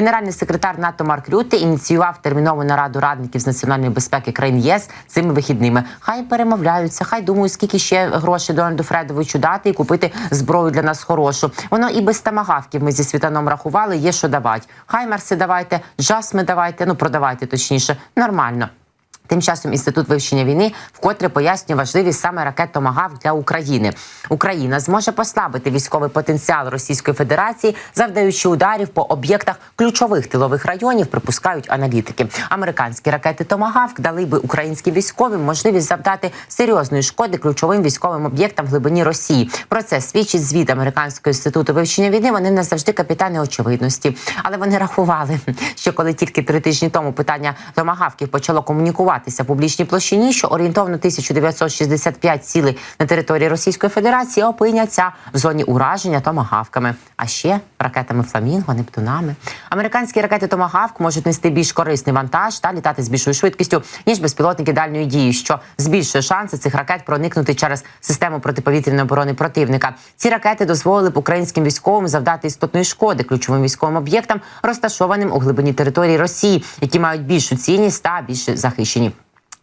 Генеральний секретар НАТО Марк Рюти ініціював термінову нараду радників з національної безпеки країн ЄС цими вихідними. Хай перемовляються, хай думають, скільки ще грошей Дональду Фредовичу дати і купити зброю для нас хорошу. Воно і без тамагавків ми зі світаном рахували. Є що давати. Хаймарси давайте, джасми давайте. Ну продавайте точніше. Нормально. Тим часом інститут вивчення війни вкотре пояснює важливість саме ракет «Томагавк» для України. Україна зможе послабити військовий потенціал Російської Федерації, завдаючи ударів по об'єктах ключових тилових районів, припускають аналітики. Американські ракети «Томагавк» дали би українським військовим можливість завдати серйозної шкоди ключовим військовим об'єктам в глибині Росії. Про це свідчить звіт американського інституту вивчення війни. Вони не завжди капітани очевидності, але вони рахували, що коли тільки три тижні тому питання томагавків почало комунікуватися в публічній площині, що орієнтовно 1965 цілей на території Російської Федерації опиняться в зоні ураження томагавками, а ще ракетами Фламінго, Нептунами. Американські ракети Томагавк можуть нести більш корисний вантаж та літати з більшою швидкістю ніж безпілотники дальньої дії, що збільшує шанси цих ракет проникнути через систему протиповітряної оборони противника. Ці ракети дозволили б українським військовим завдати істотної шкоди ключовим військовим об'єктам, розташованим у глибині території Росії, які мають більшу цінність та більше захищені.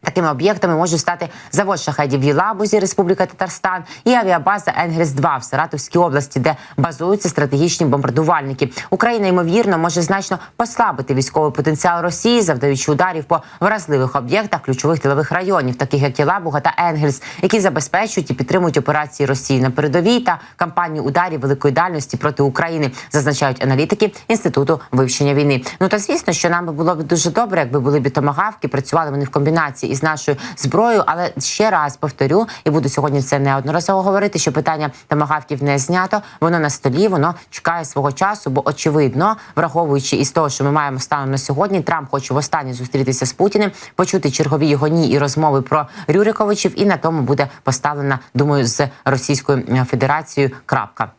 Такими об'єктами можуть стати завод шахедів в Єлабузі, Республіка Татарстан, і авіабаза Енгельс 2 в Саратовській області, де базуються стратегічні бомбардувальники. Україна ймовірно може значно послабити військовий потенціал Росії, завдаючи ударів по вразливих об'єктах ключових тилових районів, таких як Єлабуга та Енгельс, які забезпечують і підтримують операції Росії на передовій та кампанію ударів великої дальності проти України, зазначають аналітики інституту вивчення війни. Ну та звісно, що нам було б дуже добре, якби були б томагавки, працювали вони в комбінації із нашою зброєю. Але ще раз повторю, і буду сьогодні це неодноразово говорити, що питання томагавків не знято. Воно на столі, воно чекає свого часу, бо очевидно, враховуючи із того, що ми маємо станом на сьогодні, Трамп хоче востаннє зустрітися з Путіним, почути чергові його ні і розмови про Рюриковичів, і на тому буде поставлена, думаю, з Російською е, Федерацією крапка.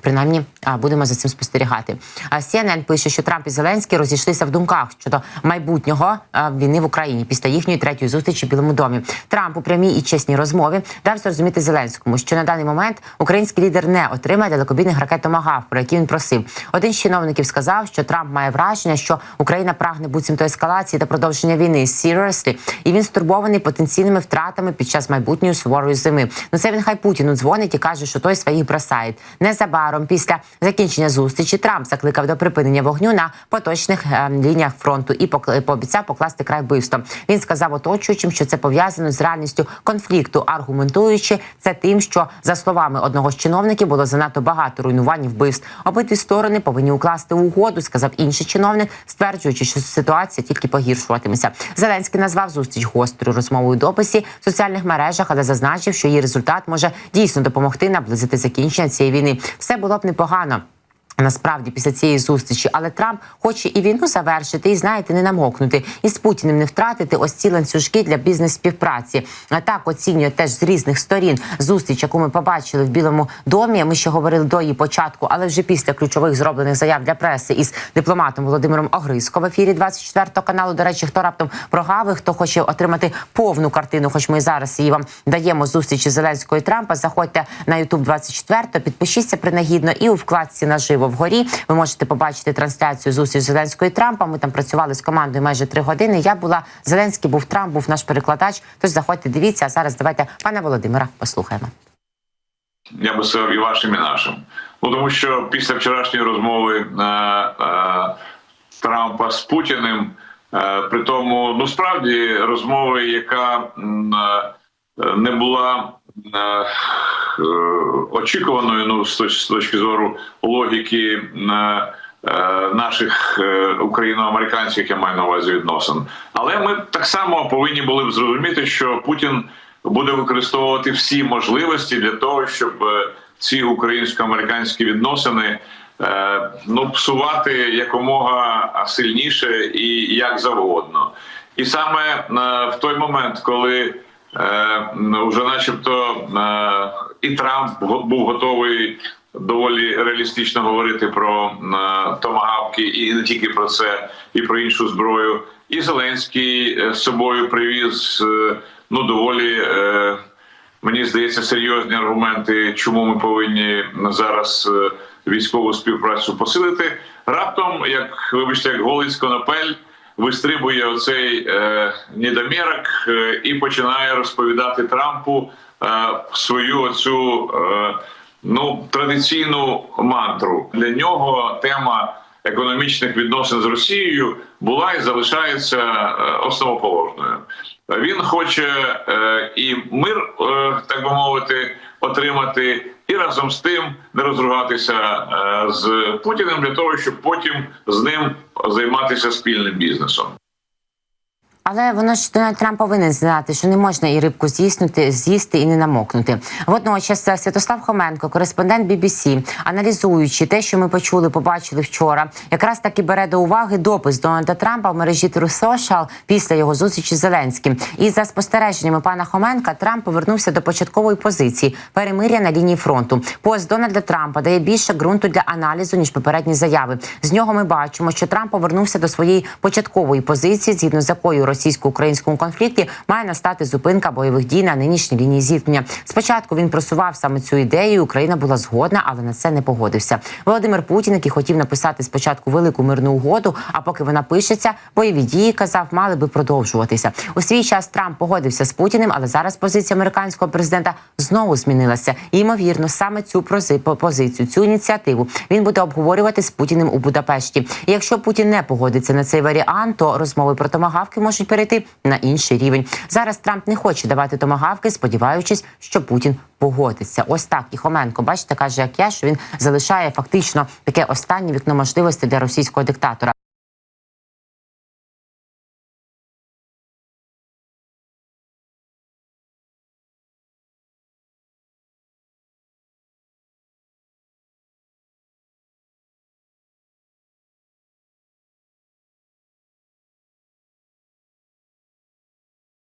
Принаймні будемо за цим спостерігати. CNN пише, що Трамп і Зеленський розійшлися в думках щодо майбутнього війни в Україні після їхньої третьої зустрічі в Білому домі. Трамп у прямій і чесній розмові дав зрозуміти Зеленському, що на даний момент український лідер не отримає далекобійних ракет «Томагавк», про які він просив. Один з чиновників сказав, що Трамп має враження, що Україна прагне буцімто ескалації та продовження війни seriously, і він стурбований потенційними втратами під час майбутньої суворої зими. Ну це він хай Путіну дзвонить і каже, що той своїх бросає. Незабаром після закінчення зустрічі Трамп закликав до припинення вогню на поточних е, лініях фронту і пообіцяв покласти край вбивствам. Він сказав оточуючим, що це пов'язано з реальністю конфлікту, аргументуючи це тим, що за словами одного з чиновників було занадто багато руйнувань і вбивств. Обидві сторони повинні укласти угоду, сказав інший чиновник, стверджуючи, що ситуація тільки погіршуватиметься. Зеленський назвав зустріч гострою розмовою дописі в соціальних мережах, але зазначив, що її результат може дійсно допомогти наблизити закінчення цієї війни. Все було б непогано. Насправді після цієї зустрічі, але Трамп хоче і війну завершити, і знаєте, не намокнути, і з Путіним не втратити ось ці ланцюжки для бізнес співпраці. А так оцінює теж з різних сторін зустріч, яку ми побачили в Білому домі. Ми ще говорили до її початку, але вже після ключових зроблених заяв для преси із дипломатом Володимиром Огриско в ефірі 24 каналу. До речі, хто раптом прогавив, хто хоче отримати повну картину, хоч ми зараз її вам даємо зустрічі Зеленського і Трампа. Заходьте на YouTube 24, підпишіться принагідно і у вкладці наживо вгорі. Ви можете побачити трансляцію зустріч Зеленського і Трампа. Ми там працювали з командою майже три години. Я була Зеленський, був Трамп, був наш перекладач. Тож заходьте, дивіться. А зараз давайте пана Володимира послухаємо. я би сказав, і вашим, і нашим. Ну тому що після вчорашньої розмови е, е, Трампа з Путіним, е, при тому, ну справді розмови, яка е, не була е, е, очікуваною, ну з точки зору логіки. е, е, Наших україно-американських я маю на увазі відносин, але ми так само повинні були б зрозуміти, що Путін буде використовувати всі можливості для того, щоб ці українсько-американські відносини ну псувати якомога сильніше і як завгодно. І саме в той момент, коли вже, начебто, і Трамп був готовий доволі реалістично говорити про е, томагавки, і не тільки про це, і про іншу зброю. І Зеленський е, з собою привіз е, ну доволі. Мені здається, серйозні аргументи, чому ми повинні зараз військову співпрацю посилити. Раптом, як вибачте, як голий з конопель, вистрибує оцей е, недомірок е, і починає розповідати Трампу е, свою оцю е, ну традиційну мантру. Для нього тема економічних відносин з Росією була і залишається е, основоположною. Він хоче е, і мир, е, так би мовити, отримати, і разом з тим не розругатися е, з Путіним для того, щоб потім з ним займатися спільним бізнесом. Але воно ж Дональд Трамп повинен знати, що не можна і рибку з'їснути, з'їсти і не намокнути. Водночас Святослав Хоменко, кореспондент BBC, аналізуючи те, що ми почули, побачили вчора, якраз таки бере до уваги допис Дональда Трампа в мережі True Social після його зустрічі з Зеленським. І за спостереженнями пана Хоменка, Трамп повернувся до початкової позиції перемиря на лінії фронту. Пост Дональда Трампа дає більше ґрунту для аналізу ніж попередні заяви. З нього ми бачимо, що Трамп повернувся до своєї початкової позиції, згідно з якою у російсько-українському конфлікті має настати зупинка бойових дій на нинішній лінії зіткнення. Спочатку він просував саме цю ідею. Україна була згодна, але на це не погодився. Володимир Путін, який хотів написати спочатку велику мирну угоду, а поки вона пишеться, бойові дії казав, мали би продовжуватися. У свій час Трамп погодився з Путіним, але зараз позиція американського президента знову змінилася. І ймовірно, саме цю позицію, цю ініціативу він буде обговорювати з Путіним у Будапешті. І якщо Путін не погодиться на цей варіант, то розмови про томагавки можуть перейти на інший рівень. Зараз Трамп не хоче давати томагавки, сподіваючись, що Путін погодиться. Ось так і Хоменко, бачите, каже, як я, що він залишає фактично таке останнє вікно можливості для російського диктатора.